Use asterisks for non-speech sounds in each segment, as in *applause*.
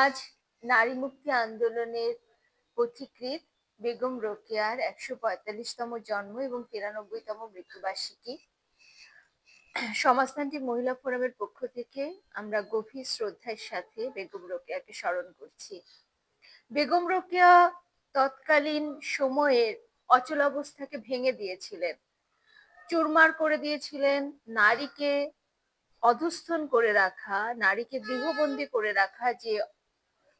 আজ নারী মুক্তি আন্দোলনের পথিকৃৎ বেগম রোকেয়ার একশো পঁয়তাল্লিশতম জন্ম এবং তিরানব্বইতম মৃত্যুবার্ষিকী। সমাজতান্ত্রিক মহিলা ফোরামের পক্ষ থেকে আমরা গভীর শ্রদ্ধার সাথে বেগম রোকেয়াকে স্মরণ করছি। বেগম রোকেয়া তৎকালীন সময়ের অচল অবস্থাকে ভেঙে দিয়েছিলেন। চুরমার করে দিয়েছিলেন নারীকে অধস্থন করে রাখা, নারীকে গৃহবন্দী করে রাখা যে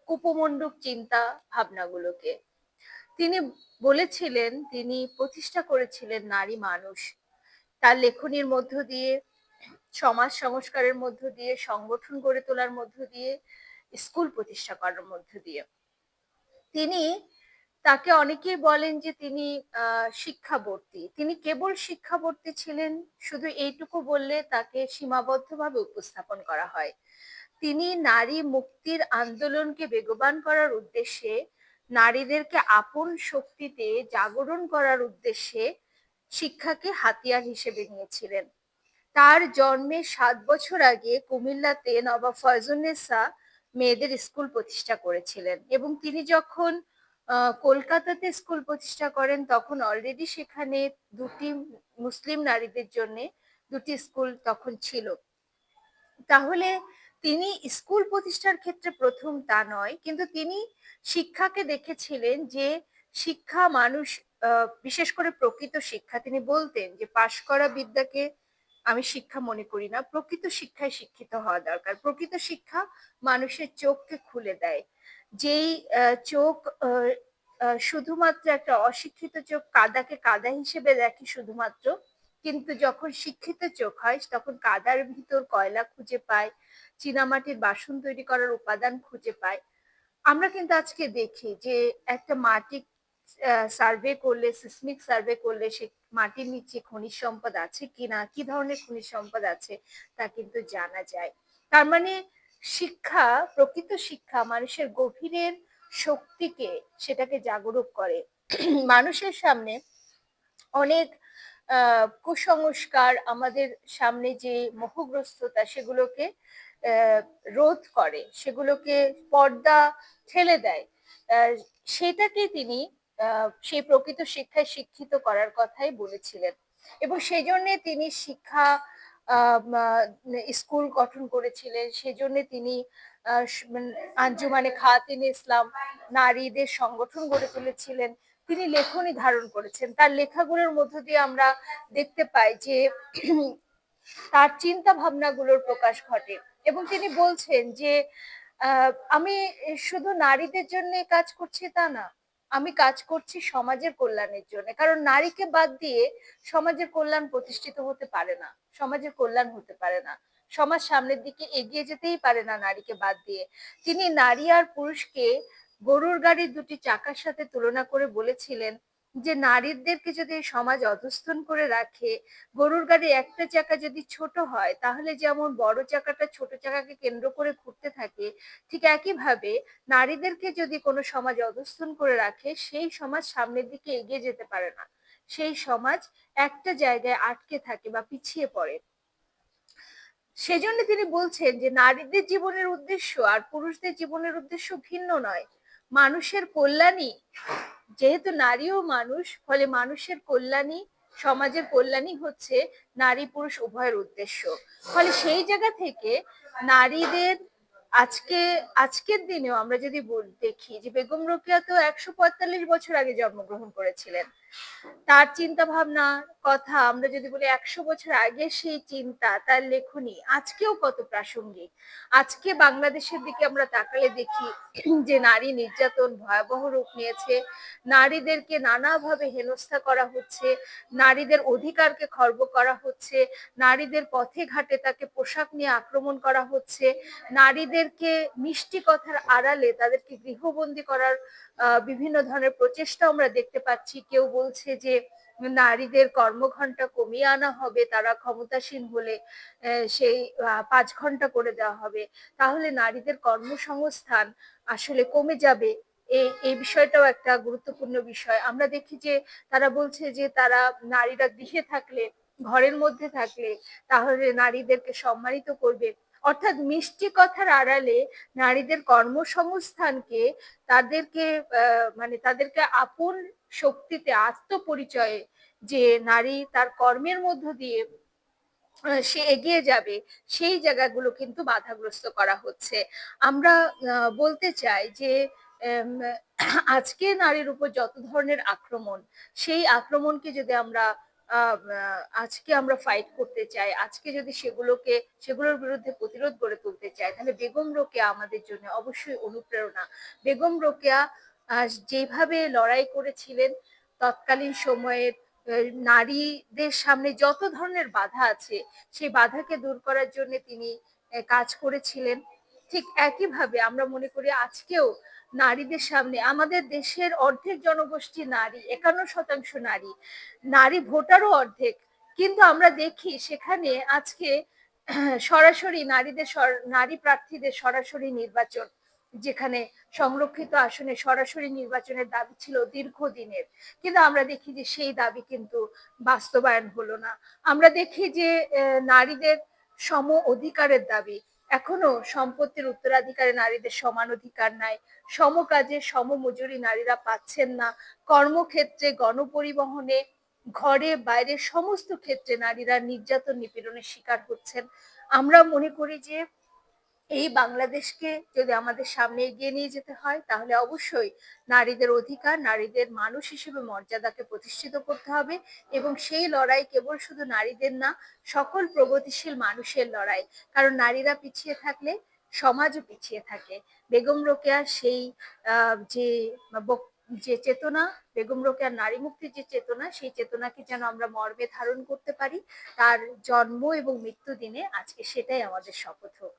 কুপমণ্ডুক চিন্তা ভাবনাগুলোকে। তিনি বলেছিলেন, তিনি প্রতিষ্ঠা করেছিলেন নারী মানুষ। তার লেখনির মধ্য দিয়ে, সমাজ সংস্কারের মধ্য দিয়ে, সংগঠন গড়ে তোলার মধ্য দিয়ে, স্কুল প্রতিষ্ঠা করার মধ্য দিয়ে। তিনি তাকে অনেকেই বলেন যে তিনি শিক্ষাবর্তী। তিনি কেবল শিক্ষাবর্তী ছিলেন, শুধু এইটুকু বললে তাকে সীমাবদ্ধভাবে উপস্থাপন করা হয়। তিনি নারী মুক্তির আন্দোলনকে বেগবান করার উদ্দেশ্যে, নারীদেরকে আপন শক্তিতে জাগরণ করার উদ্দেশ্যে শিক্ষাকে হাতিয়ার হিসেবে নিয়েছিলেন। তার জন্মের সাত বছর আগে কুমিল্লাতে নবাব ফয়জুন্নেসা মেয়েদের স্কুল প্রতিষ্ঠা করেছিলেন এবং তিনি যখন কলকাতাতে স্কুল প্রতিষ্ঠা করেন তখন অলরেডি সেখানে দুটি মুসলিম নারীদের জন্য দুটি স্কুল তখন ছিল। তাহলে তিনি স্কুল প্রতিষ্ঠার ক্ষেত্রে প্রথম তা নয়, কিন্তু তিনি শিক্ষাকে দেখেছিলেন যে শিক্ষা মানুষ বিশেষ করে প্রকৃত শিক্ষা। তিনি বলতেন যে পাশ করা বিদ্যাকে আমি শিক্ষা মনে করি না। প্রকৃত শিক্ষায় শিক্ষিত হওয়া দরকার। প্রকৃত শিক্ষা মানুষের চোখকে খুলে দেয়। যেই চোখ শুধুমাত্র একটা অশিক্ষিত চোখ কাদাকে কাদা হিসেবে দেখে শুধুমাত্র, কিন্তু যখন শিক্ষিত চোখ হয়, তখন কাদার ভিতর কয়লা খুঁজে পায়, চীনামাটির বাসন তৈরি করার উপাদান খুঁজে পায়। আমরা কিন্তু আজকে দেখি যে একটা মাটি সার্ভে করলে সিসমিক সার্ভে করলে সে মাটির নিচে খনিজ সম্পদ আছে কিনা, কি ধরনের খনিজ সম্পদ আছে তা কিন্তু জানা যায়। তার মানে শিক্ষা, প্রকৃত শিক্ষা মানুষের গভীরের শক্তিকে সেটাকে জাগরুক করে। মানুষের সামনে অনেক কুসংস্কার আমাদের সামনে যে মোহগ্রস্ততা সেগুলোকে রোধ করে, সেগুলোকে পর্দা ঠেলে দেয়। সেটাকে তিনি সেই প্রকৃত শিক্ষায় শিক্ষিত করার কথাই বলেছিলেন। এবং সেই জন্যে তিনি শিক্ষা স্কুল গঠন করেছিলেন। সেজন্য তিনি আঞ্জুমানে খাতিন ইসলাম নারীদের সংগঠন গড়ে তুলেছিলেন। তিনি লেখনী ধারণ করেছেন। তার লেখাগুলোর মধ্য দিয়ে আমরা দেখতে পাই যে *clears throat* তার চিন্তা ভাবনাগুলোর প্রকাশ ঘটে। এবং তিনি বলছেন যে আমি শুধু নারীদের জন্য কাজ করছি তা না আমি কাজ করছি সমাজের কল্যাণের জন্য। কারণ নারীকে বাদ দিয়ে সমাজের কল্যাণ প্রতিষ্ঠিত হতে পারে না, সমাজের কল্যাণ হতে পারে না, সমাজ সামনের দিকে এগিয়ে যেতেই পারে না নারীকে বাদ দিয়ে। তিনি নারী আর পুরুষকে গরুর গাড়ির দুটি চাকার সাথে তুলনা করে বলেছিলেন যে নারীদেরকে যদি সমাজ অধস্থন করে রাখে, গরুর গাড়ি একটা চাকা যদি ছোট হয়, তাহলে যেমন বড় চাকাটা ছোট চাকাকে কেন্দ্র করে ঘুরতে থাকে, ঠিক একইভাবে নারীদেরকে যদি কোনো সমাজ অধস্থন করে রাখে, সেই সমাজ সামনের দিকে এগিয়ে যেতে পারে না। সেই সমাজ একটা জায়গায় আটকে থাকে বা পিছিয়ে পড়ে। সেজন্য তিনি বলছেন যে নারীদের জীবনের উদ্দেশ্য আর পুরুষদের জীবনের উদ্দেশ্য ভিন্ন নয়। মানুষের কল্যাণই যেহেতু ও মানুষ, ফলে মানুষের কল্যাণই, সমাজের কল্যাণই হচ্ছে নারী পুরুষ উভয়ের উদ্দেশ্য। ফলে সেই জায়গা থেকে নারীদের আজকে, আজকের দিনেও আমরা যদি দেখি যে বেগম রোকেয়া তো একশো পঁয়তাল্লিশ বছর আগে জন্মগ্রহণ করেছিলেন। তার চিন্তা ভাবনা কথা আমরা যদি বলি একশো বছর আগে সেই চিন্তা তার লেখনী আজকেও কত প্রাসঙ্গিক। আজকে বাংলাদেশের দিকে আমরা তাকালে দেখি যে নারী নির্যাতন ভয়াবহ রূপ নিয়েছে। নারীদেরকে নানাভাবে হেনস্থা করা হচ্ছে, নারীদের অধিকারকে খর্ব করা হচ্ছে, নারীদের পথে ঘাটে তাকে পোশাক নিয়ে আক্রমণ করা হচ্ছে, নারীদেরকে মিষ্টি কথার আড়ালে তাদেরকে গৃহবন্দী করার বিভিন্ন ধরনের প্রচেষ্টা আমরা দেখতে পাচ্ছি। কেউ বলছে যে নারীদের কর্মঘণ্টা কমিয়ে আনা হবে, তারা ক্ষমতাসীন হলে সেই পাঁচ ঘণ্টা করে দেওয়া হবে। তাহলে নারীদের কর্মসংস্থান আসলে কমে যাবে? এই বিষয়টাও একটা গুরুত্বপূর্ণ বিষয়। আমরা দেখি যে তারা বলছে যে তারা নারীরা গৃহে থাকলে, ঘরের মধ্যে থাকলে তাহলে নারীদেরকে সম্মানিত করবে। অর্থাৎ মিষ্টি কথার আড়ালে নারীদের কর্মসংস্থানকে তাদেরকে মানে তাদেরকে আপন শক্তিতে আত্মপরিচয়ে যে নারী তার কর্মের মধ্য দিয়ে সে এগিয়ে যাবে, সেই জায়গাগুলো কিন্তু বাধাগ্রস্ত করা হচ্ছে। আমরা বলতে চাই যে আজকে নারীর উপর যত ধরনের আক্রমণ, সেই আক্রমণকে যদি আমরা আজকে আমরা ফাইট করতে চাই, আজকে যদি সেগুলোকে, সেগুলোর বিরুদ্ধে প্রতিরোধ গড়ে তুলতে চাই, তাহলে বেগম রোকেয়া আমাদের জন্য অবশ্যই অনুপ্রেরণা। বেগম রোকেয়া যেভাবে লড়াই করেছিলেন, তৎকালীন সময়ের নারীদের সামনে যত ধরনের বাধা আছে, সেই বাধাকে দূর করার জন্য তিনি কাজ করেছিলেন। ঠিক একইভাবে আমরা মনে করি আজকেও নারীদের সামনে, আমাদের দেশের অর্ধেক জনগোষ্ঠী নারী, একান্ন শতাংশ নারী নারী ভোটারও অর্ধেক। কিন্তু আমরা দেখি সেখানে আজকে, সরাসরি নারীদের নারী প্রার্থীদের সরাসরি নির্বাচন। যেখানে সংরক্ষিত আসনে সরাসরি নির্বাচনের দাবি ছিল দীর্ঘদিনের। কিন্তু আমরা দেখি যে সেই দাবি কিন্তু বাস্তবায়ন হলো না। আমরা দেখি যে নারীদের সম অধিকারের দাবি। এখনও সম্পত্তির উত্তরাধিকারে নারীদের সমান অধিকার নাই। সম কাজে সম মজুরি নারীরা পাচ্ছেন না। কর্মক্ষেত্রে গণপরিবহনে, ঘরে, বাইরে, সমস্ত ক্ষেত্রে নারীরা নির্যাতন নিপীড়নের শিকার হচ্ছেন। আমরা মনে করি যে এই বাংলাদেশকে যদি আমাদের সামনে এগিয়ে নিয়ে যেতে হয়, তাহলে অবশ্যই নারীদের অধিকার, নারীদের মানুষ হিসেবে মর্যাদাকে প্রতিষ্ঠিত করতে হবে এবং সেই লড়াই কেবল শুধু নারীদের না, সকল প্রগতিশীল মানুষের লড়াই। কারণ নারীরা পিছিয়ে থাকলে সমাজও পিছিয়ে থাকে। বেগম রোকেয়ার সেই যে যে চেতনা, বেগম রোকেয়ার নারী মুক্তির যে চেতনা, সেই চেতনাকে যেন আমরা মর্মে ধারণ করতে পারি, তার জন্ম এবং মৃত্যু দিনে আজকে সেটাই আমাদের শপথ হোক।